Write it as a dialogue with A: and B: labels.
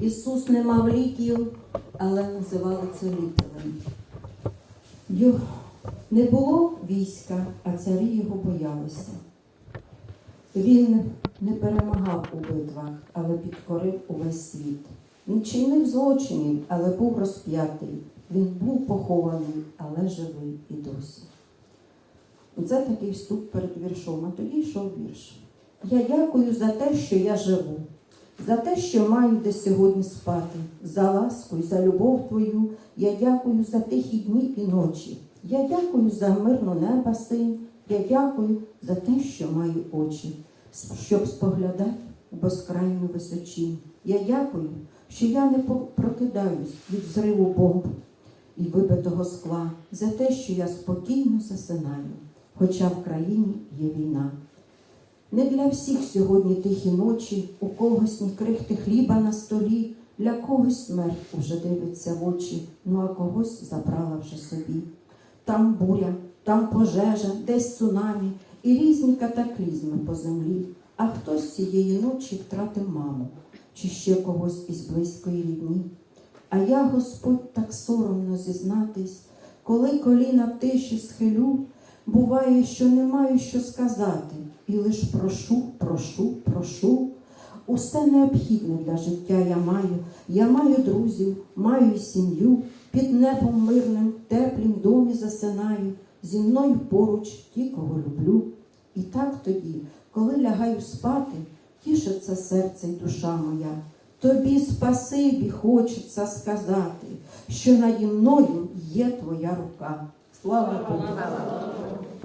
A: Ісус не мав ліків, але називали це лікарем. Не було війська, а царі його боялися. Він не перемагав у битвах, але підкорив увесь світ. Він чинив злочинів, але був розп'ятий. Він був похований, але живий і досі. Це такий вступ перед віршом, а тоді йшов вірш. Я дякую за те, що я живу, за те, що маю де сьогодні спати, за ласку і за любов твою. Я дякую за тихі дні і ночі. Я дякую за мирну неба синь. Я дякую за те, що маю очі, щоб споглядати у безкрайню височінь. Я дякую, що я не прокидаюсь від зриву бомб і вибитого скла, за те, що я спокійно засинаю, хоча в країні є війна. Не для всіх сьогодні тихі ночі, у когось ні крихти хліба на столі, для когось смерть уже дивиться в очі, ну а когось забрала вже собі. Там буря, там пожежа, десь цунамі і різні катаклізми по землі. А хтось цієї ночі втратив маму чи ще когось із близької рідні. А я, Господь, так соромно зізнатись, коли коліна в тиші схилю, буває, що не маю що сказати, і лиш прошу, прошу, прошу. Усе необхідне для життя я маю. Я маю друзів, маю сім'ю, під небом мирним, теплім домі засинаю, зі мною поруч ті, кого люблю. І так тоді, коли лягаю спати, тішиться серце й душа моя. Тобі спасибі хочеться сказати, що наді мною є твоя рука. 哇！我明白了。